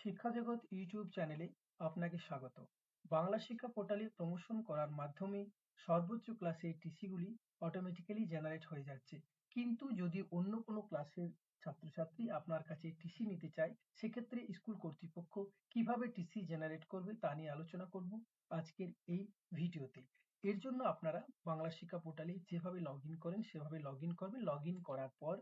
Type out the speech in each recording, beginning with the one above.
শিক্ষা জগৎ ইউটিউব চ্যানেলে আপনাকে স্বাগত। বাংলা শিক্ষা পোর্টালে প্রমোশন করার মাধ্যমে সর্বোচ্চ ক্লাসের টিসিগুলি অটোমেটিক্যালি জেনারেট হয়ে যাচ্ছে। কিন্তু যদি অন্য কোনো ক্লাসের ছাত্রছাত্রী আপনার কাছে টিসি নিতে চায়, সেক্ষেত্রে স্কুল কর্তৃপক্ষ কীভাবে টিসি জেনারেট করবে তা নিয়ে আলোচনা করব আজকের এই ভিডিওতে। এর জন্য আপনারা বাংলা শিক্ষা পোর্টালে যেভাবে লগ করেন, সেভাবে লগ করবেন। লগ করার পর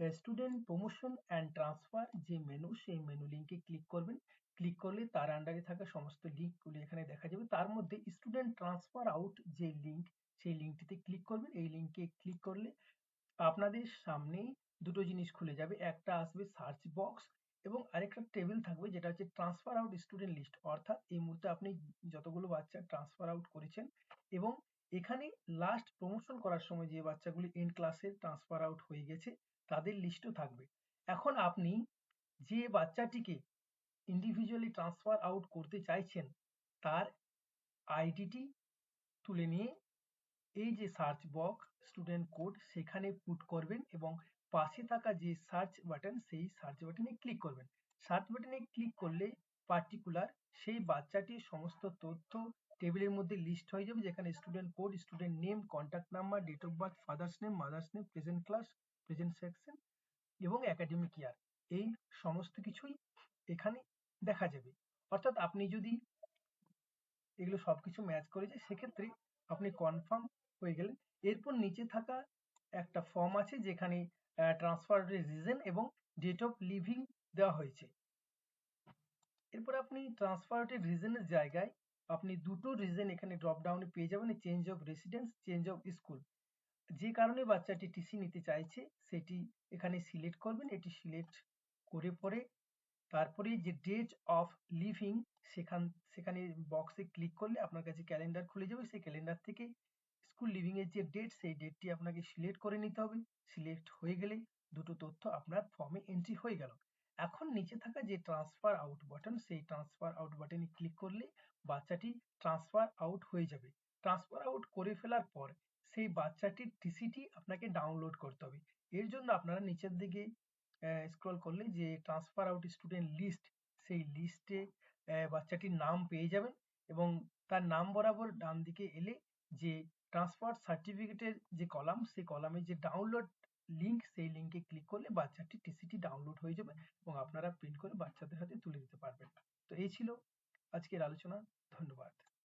স্টুডেন্ট প্রমোশন অ্যান্ড ট্রান্সফার যে মেনু সেই মেনু লিঙ্কে ক্লিক করবেন। ক্লিক করলে তার আন্ডারে থাকা সমস্ত লিঙ্কগুলি এখানে দেখা যাবে। তার মধ্যে স্টুডেন্ট ট্রান্সফার আউট যে লিঙ্ক সেই লিঙ্কটিতে ক্লিক করবেন। এই লিঙ্কে ক্লিক করলে আপনাদের সামনে দুটো জিনিস খুলে যাবে। একটা আসবে সার্চ বক্স এবং আরেকটা টেবিল থাকবে যেটা হচ্ছে ট্রান্সফার আউট স্টুডেন্ট লিস্ট অর্থাৎ এই মুহূর্তে আপনি যতগুলো বাচ্চা ট্রান্সফার আউট করেছেন এবং এখানে লাস্ট প্রমোশন করার সময় যে বাচ্চাগুলি এন্ড ক্লাসে ট্রান্সফার আউট হয়ে গেছে, তাদের লিস্টও থাকবে। এখন আপনি যে বাচ্চাটিকে ইন্ডিভিজুয়ালি ট্রান্সফার আউট করতে চাইছেন, তার আইডিটি তুলে নিয়ে এই যে সার্চ বক্স স্টুডেন্ট কোড সেখানে পুট করবেন এবং পাশে থাকা যে সার্চ বাটন সেই সার্চ বাটনে ক্লিক করবেন। সার্চ বাটনে ক্লিক করলে পার্টিকুলার সেই বাচ্চাটির সমস্ত তথ্য টেবিলের মধ্যে লিস্ট হয়ে যাবে, যেখানে student code student name contact number date of birth father's name mother's name present class present section এবং একাডেমিক ইয়ার এই সমস্ত কিছুই এখানে দেখা যাবে। অর্থাৎ আপনি যদি এগুলো সবকিছু ম্যাচ করে যায় সেক্ষেত্রে আপনি কনফার্ম হয়ে গেলেন। এরপর নিচে থাকা একটা ফর্ম আছে, যেখানে ট্রান্সফার রিজন এবং ডেট অফ লিভিং দেওয়া হয়েছে। এরপর আপনি ট্রান্সফার রিজনের জায়গায় আপনি দুটো রিজন এখানে ড্রপ ডাউনে পেয়ে যাবেন change of residence change of school যে কারণে বাচ্চাটি টিসি নিতে চাইছে, সেটি এখানে সিলেক্ট করবেন, এটি সিলেক্ট করে পরে তারপরে যে ডেট অফ লিভিং সেখান, সেখানে বক্সে ক্লিক করলে আপনার কাছে ক্যালেন্ডার খুলে যাবে, সেই ক্যালেন্ডার থেকে স্কুল লিভিং এর যে ডেট সেই ডেটটি আপনাকে সিলেক্ট করে নিতে হবে। সিলেক্ট হয়ে গেলে দুটো তথ্য আপনার ফর্মে এন্ট্রি হয়ে গেল। এখন নিচে থাকা যে ট্রান্সফার আউট বাটন সেই ট্রান্সফার আউট বাটনে ক্লিক করলে বাচ্চাটি ট্রান্সফার আউট হয়ে যাবে। ট্রান্সফার আউট করে ফেলার পর সেই বাচ্চাটির টিসিটি আপনাকে ডাউনলোড করতে হবে। এর জন্য আপনারা নিচের দিকে স্ক্রল করলে যে ট্রান্সফার আউট স্টুডেন্ট লিস্ট সেই লিস্টে বাচ্চাটির নাম পেয়ে যাবেন এবং তার নাম বরাবর ডান দিকে এলে যে ট্রান্সফার সার্টিফিকেটের যে কলাম, সেই কলামে যে ডাউনলোড লিঙ্ক সেই লিংকে ক্লিক করলে বাচ্চাটি টিসিটি ডাউনলোড হয়ে যাবে এবং আপনারা প্রিন্ট করে বাচ্চাদের হাতে তুলে দিতে পারবেন। তো এই ছিল আজকের আলোচনা। ধন্যবাদ।